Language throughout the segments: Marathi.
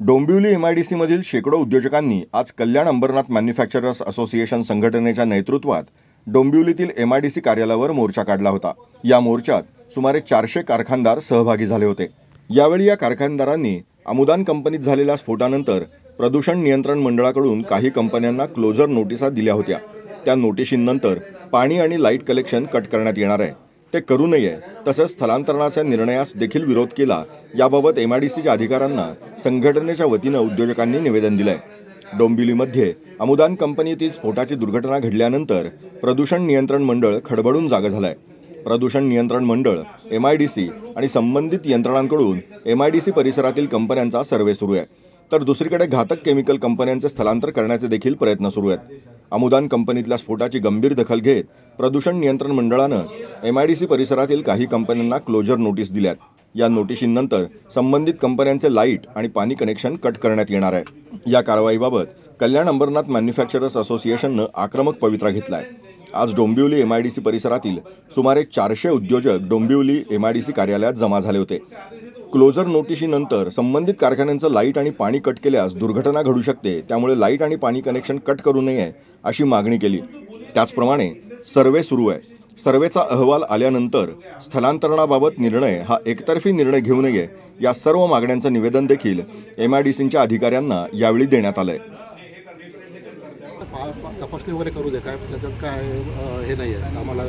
डोंबिवली एमआयडीसीमधील शेकडो उद्योजकांनी आज कल्याण अंबरनाथ मॅन्युफॅक्चरर्स असोसिएशन संघटनेच्या नेतृत्वात डोंबिवलीतील एमआयडीसी कार्यालयावर मोर्चा काढला होता. या मोर्चात सुमारे चारशे कारखानदार सहभागी झाले होते. यावेळी या कारखानदारांनी अमुदान कंपनीत झालेल्या स्फोटानंतर प्रदूषण नियंत्रण मंडळाकडून काही कंपन्यांना क्लोजर नोटिसा दिल्या होत्या. त्या नोटिशींनंतर पाणी आणि लाइट कलेक्शन कट करण्यात येणार आहे. ते करू नये. तसंच स्थलांतरणाच्या निर्णयास देखील विरोध केला. याबाबत एमआयडीसीच्या अधिकाऱ्यांना संघटनेच्या वतीनं उद्योजकांनी निवेदन दिलंय. डोंबिवलीमध्ये अमुदान कंपनीतील स्फोटाची दुर्घटना घडल्यानंतर प्रदूषण नियंत्रण मंडळ खडबडून जागा झालंय. प्रदूषण नियंत्रण मंडळ एम आय डी सी आणि संबंधित यंत्रणांकडून एम आय डी सी परिसरातील कंपन्यांचा सर्वे सुरू आहे. तर दुसरीकडे घातक केमिकल कंपन्यांचे स्थलांतर करण्याचे देखील प्रयत्न सुरू आहेत. अमुदान कंपनीतल्या स्फोटाची गंभीर दखल घेत प्रदूषण नियंत्रण मंडळानं एमआयडीसी परिसरातील काही कंपन्यांना क्लोजर नोटीस दिल्यात. या नोटिशींनंतर संबंधित कंपन्यांचे लाइट आणि पाणी कनेक्शन कट करण्यात येणार आहे. या कारवाईबाबत कल्याण अंबरनाथ मॅन्युफॅक्चरर्स असोसिएशननं आक्रमक पवित्रा घेतलाय. आज डोंबिवली एमआयडीसी परिसरातील सुमारे चारशे उद्योजक डोंबिवली एमआयडीसी कार्यालयात जमा झाले होते. क्लोजर नोटिशीनंतर संबंधित कारखान्यांचं लाइट आणि पाणी कट केल्यास दुर्घटना घडू शकते त्यामुळे लाइट आणि पाणी कनेक्शन कट करू नये अशी मागणी केली. त्याचप्रमाणे सर्वे सुरू आहे. सर्वेचा अहवाल आल्यानंतर स्थलांतरणाबाबत निर्णय हा एकतर्फी निर्णय घेऊ नये या सर्व मागण्यांचं निवेदन देखील एम आय डी सीच्या अधिकाऱ्यांना यावेळी देण्यात आलंय. तपासणी वगैरे करू दे काय त्याच्यात काय हे नाही आहे आम्हाला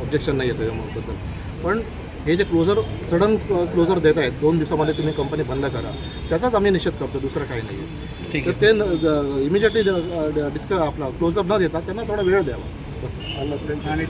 ऑब्जेक्शन नाही आहे त्याच्याबद्दल. पण हे जे क्लोजर सडन क्लोजर देत आहेत दोन दिवसामध्ये तुम्ही कंपनी बंद करा त्याचाच आम्ही निषेध करतो दुसरं काही नाही ठीक आहे. ते इमिजिएटली डिस्क आपला क्लोजर न देता त्यांना थोडा वेळ द्यावा. बस. आणि